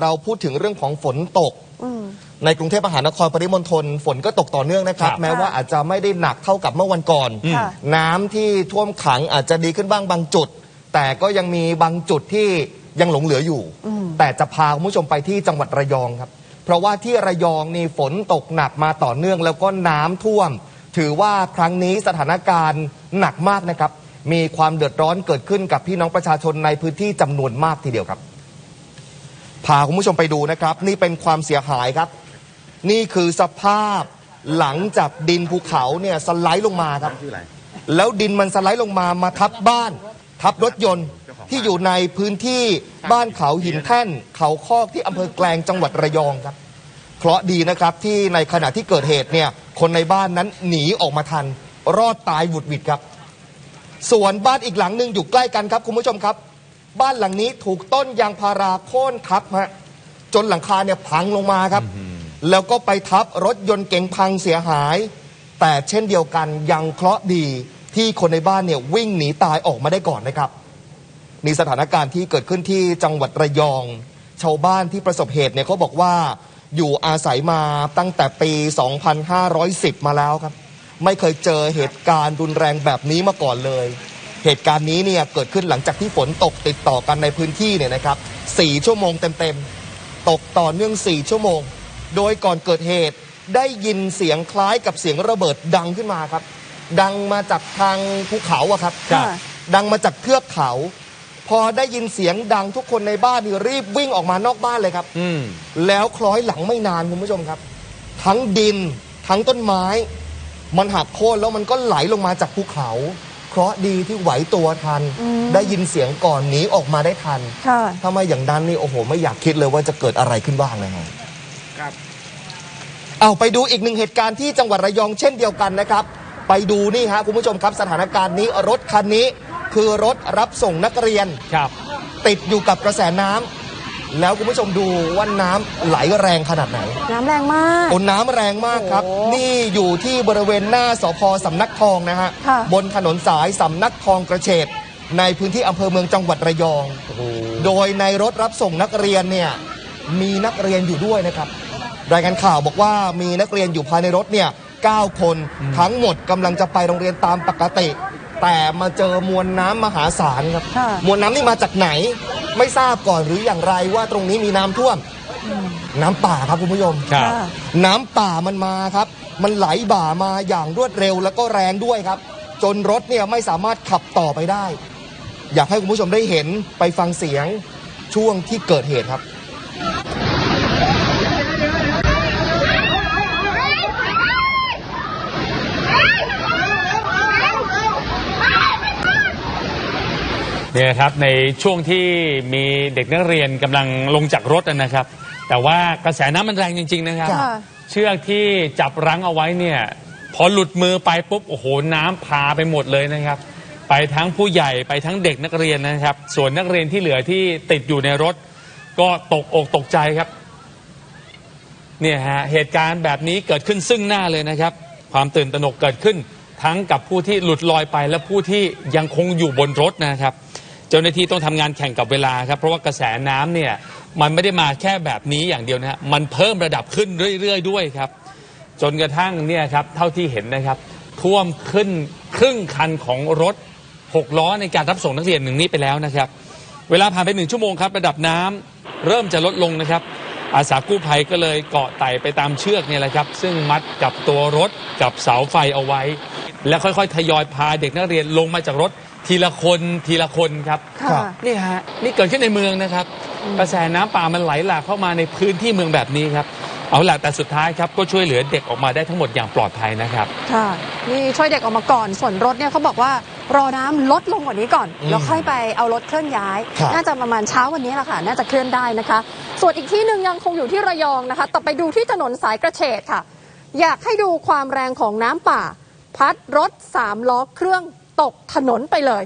เราพูดถึงเรื่องของฝนตกอืมในกรุงเทพมหานครปริมณฑลฝนก็ตกต่อเนื่องนะครับครับ แม้ว่าอาจจะไม่ได้หนักเท่ากับเมื่อวันก่อนค่ะน้ำที่ท่วมขังอาจจะดีขึ้นบ้างบางจุด แต่ก็ยังมีบางจุดที่ยังหลงเหลืออยู่ แต่จะพาคุณผู้ชมไปที่จังหวัดระยองครับ เพราะว่าที่ระยองนี่ฝนตกหนักมาต่อเนื่อง แล้วก็น้ำท่วม ถือว่าครั้งนี้สถานการณ์หนักมากนะครับ มีความเดือดร้อนเกิดขึ้นกับพี่น้องประชาชนในพื้นที่จำนวนมากทีเดียวครับ พาคุณผู้ชมไปดูนะครับ นี่เป็นความเสียหายครับ นี่คือสภาพหลังจากดินภูเขาเนี่ยสไลด์ลงมาครับ แล้วดินมันสไลด์ลงมามาทับบ้าน ทับรถยนต์ที่อยู่ในพื้นที่บ้านเขาหินแท่น เขาคอกที่อำเภอแกลงจังหวัดระยองครับเคราะห์ดีนะครับที่ในขณะที่เกิดเหตุเนี่ยคนในบ้านนั้นหนีออกมาทัน รอดตายหวุดหวิดครับ ส่วนบ้านอีกหลังหนึ่งอยู่ใกล้กันครับคุณผู้ชมครับ บ้านหลังนี้ถูกต้นยางพาราโค่นทับฮะจนหลังคาเนี่ยพังลงมาครับ แล้วก็ไปทับรถยนต์เก๋งพังเสียหาย แต่เช่นเดียวกันยังเคราะห์ดีที่คนในบ้านเนี่ยวิ่งหนีตายออกมาได้ก่อนนะครับนี่สถานการณ์ที่เกิดขึ้นที่จังหวัดระยอง ชาวบ้านที่ประสบเหตุเนี่ยเขาบอกว่าอยู่อาศัยมาตั้งแต่ปี 2510 มาแล้วครับ ไม่เคยเจอเหตุการณ์รุนแรงแบบนี้มาก่อนเลย เหตุการณ์นี้เนี่ยเกิดขึ้นหลังจากที่ฝนตกติดต่อกันในพื้นที่เนี่ยนะครับ4ชั่วโมงเต็มๆ ตกต่อเนื่อง4ชั่วโมง โดยก่อนเกิดเหตุได้ยินเสียงคล้ายกับเสียงระเบิดดังขึ้นมาครับ ดังมาจากทางภูเขาอะครับ ค่ะ ดังมาจากเทือกเขา พอได้ยินเสียงดังทุกคนในบ้านนี่รีบวิ่งออกมานอกบ้านเลยครับ อืม แล้วคล้อยหลังไม่นานคุณผู้ชมครับ ทั้งดินทั้งต้นไม้ มันหักโค่นแล้วมันก็ไหลลงมาจากภูเขา เคราะห์ดีที่ไหวตัวทันอืมได้ยินเสียงก่อนหนีออกมาได้ทัน ค่ะ ถ้าไม่อย่างนั้นนี่โอ้โห ไม่อยากคิดเลยว่าจะเกิดอะไรขึ้นบ้างนะฮะ ครับเอาไปดูอีกหนึ่งเหตุการณ์ที่จังหวัดระยองเช่นเดียวกันนะครับ ไปดูนี่ฮะคุณผู้ชมครับสถานการณ์นี้รถคันนี้ คือรถรับส่งนักเรียน ครับ ติดอยู่กับกระแสน้ำ แล้วคุณผู้ชมดูว่าน้ำไหลแรงขนาดไหนน้ำแรงมาก โอ้น้ำแรงมากครับ โอ้นี่อยู่ที่บริเวณหน้าสพสำนักทองนะฮะ ค่ะ บนถนนสายสำนักทองกระเฉดในพื้นที่อำเภอเมืองจังหวัดระยอง โดยในรถรับส่งนักเรียนเนี่ยมีนักเรียนอยู่ด้วยนะครับ รายงานข่าวบอกว่ามีนักเรียนอยู่ภายในรถเนี่ย9คนทั้งหมดกำลังจะไปโรงเรียนตามปกติ แต่มาเจอมวลน้ำมหาศาลครับ ค่ะ มวลน้ำนี่มาจากไหน ไม่ทราบก่อนหรืออย่างไรว่าตรงนี้มีน้ำท่วม น้ำป่าครับคุณผู้ชม ครับค่ะน้ำป่ามันมาครับ มันไหลบ่ามาอย่างรวดเร็วแล้วก็แรงด้วยครับ จนรถเนี่ยไม่สามารถขับต่อไปได้ อยากให้คุณผู้ชมได้เห็นไปฟังเสียงช่วงที่เกิดเหตุครับ เนี่ยครับในช่วงที่มีเด็กนักเรียนกำลังลงจากรถนะครับ แต่ว่ากระแสน้ำมันแรงจริง ๆ นะครับ ค่ะ เชือกที่จับรั้งเอาไว้เนี่ยพอหลุดมือไปปุ๊บโอ้โหน้ำพาไปหมดเลยนะครับ ไปทั้งผู้ใหญ่ไปทั้งเด็กนักเรียนนะครับ ส่วนนักเรียนที่เหลือที่ติดอยู่ในรถ ก็ตกอกตกใจครับ เนี่ยฮะเหตุการณ์แบบนี้เกิดขึ้นซึ่งหน้าเลยนะครับ ความตื่นตระหนกเกิดขึ้น ทั้งกับผู้ที่หลุดลอยไปและผู้ที่ยังคงอยู่บนรถนะครับ เจ้าหน้าที่ต้องทำงานแข่งกับเวลาครับ เพราะว่ากระแสน้ำเนี่ยมันไม่ได้มาแค่แบบนี้อย่างเดียวนะฮะมันเพิ่มระดับขึ้นเรื่อยๆด้วยครับ จนกระทั่งเนี่ยครับเท่าที่เห็นนะครับ ท่วมขึ้นครึ่งคันของรถหกล้อในการรับส่งนักเรียนหนึ่งนี้ไปแล้วนะครับ เวลาผ่านไปหนึ่งชั่วโมงครับ ระดับน้ำเริ่มจะลดลงนะครับ อาสากู้ภัยก็เลยเกาะไต่ไปตามเชือกเนี่ยแหละครับ ซึ่งมัดกับตัวรถกับเสาไฟเอาไว้ แล้วค่อยๆ ทยอยพาเด็กนักเรียนลงมาจากรถ ทีละคนทีละคนครับค่ะ นี่ฮะนี่เกิดขึ้นในเมืองนะครับ กระแสน้ำป่ามันไหลหลากเข้ามาในพื้นที่เมืองแบบนี้ครับ เอาล่ะแต่สุดท้ายครับก็ช่วยเหลือเด็กออกมาได้ทั้งหมดอย่างปลอดภัยนะครับ ค่ะ นี่ช่วยเด็กออกมาก่อน ส่วนรถเนี่ยเขาบอกว่ารอน้ำลดลงกว่านี้ก่อน อืมแล้วค่อยไปเอารถเคลื่อนย้าย ครับ น่าจะประมาณเช้าวันนี้แหละค่ะ น่าจะเคลื่อนได้นะคะ ส่วนอีกที่หนึ่งยังคงอยู่ที่ระยองนะคะ แต่ไปดูที่ถนนสายกระเฉดค่ะ อยากให้ดูความแรงของน้ำป่า พัดรถสามล้อเครื่อง ตกถนนไปเลย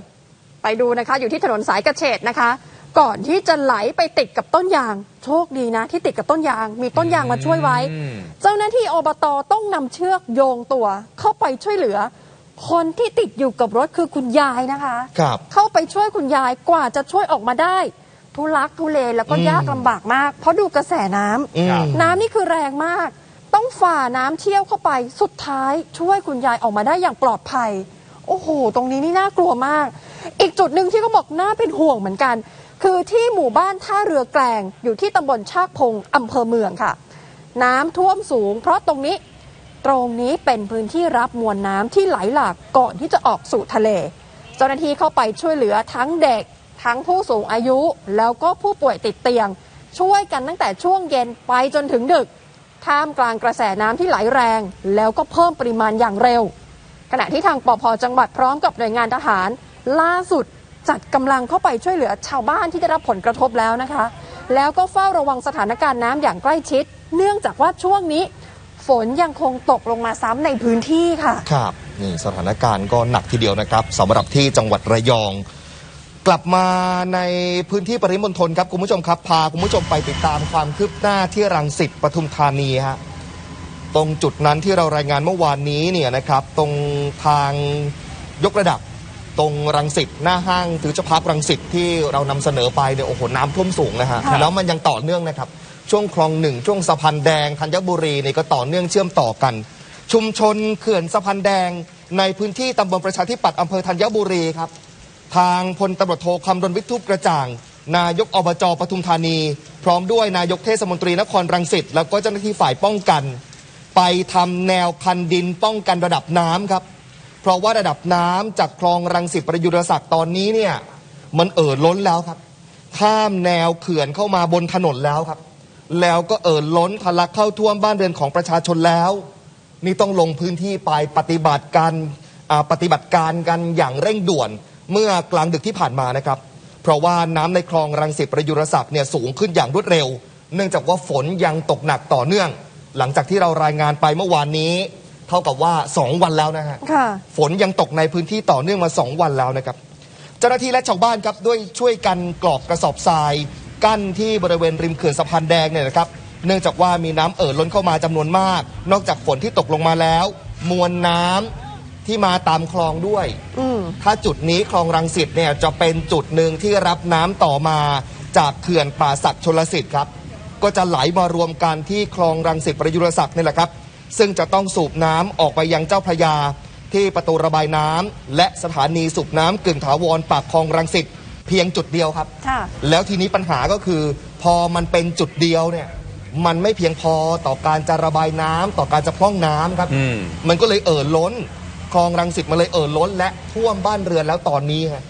ไปดูนะคะอยู่ที่ถนนสายกระเฉดนะคะ ก่อนที่จะไหลไปติดกับต้นยาง โชคดีนะ ที่ติดกับต้นยาง มีต้นยางมาช่วยไว้อืมเจ้าหน้าที่อบตต้องนำเชือกโยงตัว เข้าไปช่วยเหลือ คนที่ติดอยู่กับรถคือคุณยายนะคะครับเข้าไปช่วยคุณยายกว่าจะช่วยออกมาได้ทุลักทุเลแล้วก็อืมยากลำบากมาก เพราะดูกระแสน้ำอืมน้ำนี่คือแรงมาก ต้องฝ่าน้ำเชี่ยวเข้าไปสุดท้ายช่วยคุณยายออกมาได้อย่างปลอดภัย โอ้โห ตรงนี้นี่น่ากลัวมาก อีกจุดหนึ่งที่เขาบอกน่าเป็นห่วงเหมือนกัน คือที่หมู่บ้านท่าเรือแกลงอยู่ที่ตำบลชากพงอำเภอเมืองค่ะ น้ำท่วมสูง เพราะตรงนี้ตรงนี้เป็นพื้นที่รับมวลน้ำที่ไหลหลากก่อนที่จะออกสู่ทะเล เจ้าหน้าที่เข้าไปช่วยเหลือทั้งเด็ก ทั้งผู้สูงอายุ แล้วก็ผู้ป่วยติดเตียง ช่วยกันตั้งแต่ช่วงเย็นไปจนถึงดึก ท่ามกลางกระแสน้ำที่ไหลแรง แล้วก็เพิ่มปริมาณอย่างเร็ว ขณะที่ทางปพจังหวัดพร้อมกับหน่วยงานทหาร ล่าสุดจัดกำลังเข้าไปช่วยเหลือชาวบ้านที่ได้รับผลกระทบแล้วนะคะ แล้วก็เฝ้าระวังสถานการณ์น้ำอย่างใกล้ชิด เนื่องจากว่าช่วงนี้ฝนยังคงตกลงมาซ้ำในพื้นที่ค่ะ ครับนี่สถานการณ์ก็หนักทีเดียวนะครับสำหรับที่จังหวัดระยอง กลับมาในพื้นที่ปริมณฑลครับคุณผู้ชมครับ พาคุณผู้ชมไปติดตามความคืบหน้าที่รังสิตปทุมธานีฮะ ตรงจุดนั้นที่เรารายงานเมื่อวานนี้เนี่ยนะครับ ตรงทางยกระดับ ตรงรังสิตหน้าห้างฟิวเจอร์พาร์ครังสิตที่เรานำเสนอไปเนี่ยโอ้โหน้ำท่วมสูงนะฮะค่ะแล้วมันยังต่อเนื่องนะครับ ช่วงคลองหนึ่งช่วงสะพานแดงธัญบุรีนี่ก็ต่อเนื่องเชื่อมต่อกัน ชุมชนเขื่อนสะพานแดง ในพื้นที่ตำบลประชาธิปัตย์อำเภอธัญบุรีครับ ทางพลตำรวจโทคำรณวิทย์ทุบกระจ่าง นายกอบจปทุมธานี พร้อมด้วยนายกเทศมนตรีนครรังสิตแล้วก็เจ้าหน้าที่ฝ่ายป้องกัน ไปทำแนวคันดินป้องกันระดับน้ำครับ เพราะว่าระดับน้ำจากคลองรังสิตประยุรศักดิ์ตอนนี้เนี่ยมันเอ่อล้นแล้วครับ ข้ามแนวเขื่อนเข้ามาบนถนนแล้วครับ แล้วก็เอ่อล้นทะลักเข้าท่วมบ้านเรือนของประชาชนแล้ว นี่ต้องลงพื้นที่ไปปฏิบัติการปฏิบัติการกันอย่างเร่งด่วนเมื่อกลางดึกที่ผ่านมานะครับ เพราะว่าน้ำในคลองรังสิตประยุรศักดิ์เนี่ยสูงขึ้นอย่างรวดเร็ว เนื่องจากว่าฝนยังตกหนักต่อเนื่อง หลังจากที่เรารายงานไปเมื่อวานนี้ เท่ากับว่า 2 วันแล้วนะฮะค่ะ ฝนยังตกในพื้นที่ต่อเนื่องมา 2 วันแล้วนะครับ เจ้าหน้าที่และชาวบ้านครับด้วยช่วยกันกรอกกระสอบทราย กั้นที่บริเวณริมเขื่อนสะพานแดงเนี่ยนะครับ เนื่องจากว่ามีน้ำเอ่อล้นเข้ามาจำนวนมาก นอกจากฝนที่ตกลงมาแล้ว มวลน้ำที่มาตามคลองด้วย อืม ถ้าจุดนี้คลองรังสิตเนี่ยจะเป็นจุดหนึ่งที่รับน้ำต่อมาจากเขื่อนป่าศักดิ์ชลสิทธิ์ครับ ก็จะไหลมารวมกันที่คลองรังสิตประยุรศักดิ์นี่แหละครับ ซึ่งจะต้องสูบน้ำออกไปยังเจ้าพระยา ที่ประตูระบายน้ำและสถานีสูบน้ำกึ่งถาวรปากคลองรังสิตเพียงจุดเดียวครับค่ะแล้วทีนี้ปัญหาก็คือ พอมันเป็นจุดเดียวเนี่ยมันไม่เพียงพอต่อการจะระบายน้ำต่อการจะพร่องน้ำครับอืมมันก็เลยเอ่อล้น คลองรังสิตมันเลยเอ่อล้น และท่วมบ้านเรือนแล้วตอนนี้ฮะ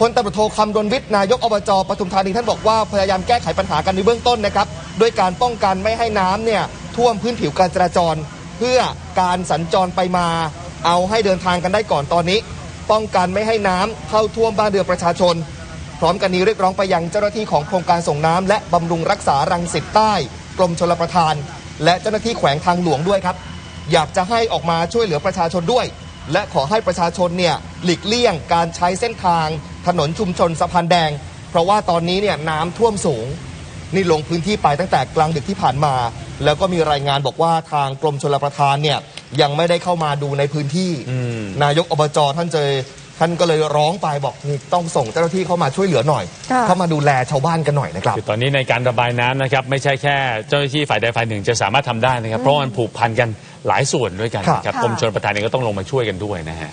พลตำรวจโทคำรณวิทย์นายกอบจปทุมธานีท่านบอกว่าพยายามแก้ไขปัญหากันในเบื้องต้นนะครับด้วยการป้องกันไม่ให้น้ำเนี่ยท่วมพื้นผิวการจราจร เพื่อการสัญจรไปมา เอาให้เดินทางกันได้ก่อนตอนนี้ ป้องกันไม่ให้น้ำเข้าท่วมบ้านเรือนประชาชน พร้อมกันนี้เรียกร้องไปยังเจ้าหน้าที่ของโครงการส่งน้ำและบำรุงรักษารังสิตใต้กรมชลประทาน และเจ้าหน้าที่แขวงทางหลวงด้วยครับ อยากจะให้ออกมาช่วยเหลือประชาชนด้วย และขอให้ประชาชนเนี่ยหลีกเลี่ยงการใช้เส้นทาง ถนนชุมชนสะพานแดง เพราะว่าตอนนี้เนี่ยน้ำท่วมสูง นี่ลงพื้นที่ไปตั้งแต่กลางดึกที่ผ่านมา แล้วก็มีรายงานบอกว่าทางกรมชลประทานเนี่ยยังไม่ได้เข้ามาดูในพื้นที่ อืม นายกอบจท่านเจอท่านก็เลยร้องไปบอกนี่ต้องส่งเจ้าหน้าที่เข้ามาช่วยเหลือหน่อย ค่ะ เข้ามาดูแลชาวบ้านกันหน่อยนะครับ คือตอนนี้ในการระบายน้ำนะครับไม่ใช่แค่เจ้าหน้าที่ฝ่ายใดฝ่ายหนึ่งจะสามารถทำได้นะครับ เพราะว่ามันผูกพันกันหลายส่วนด้วยกันนะครับค่ะ กรมชลประทานเองก็ต้องลงมาช่วยกันด้วยนะฮะ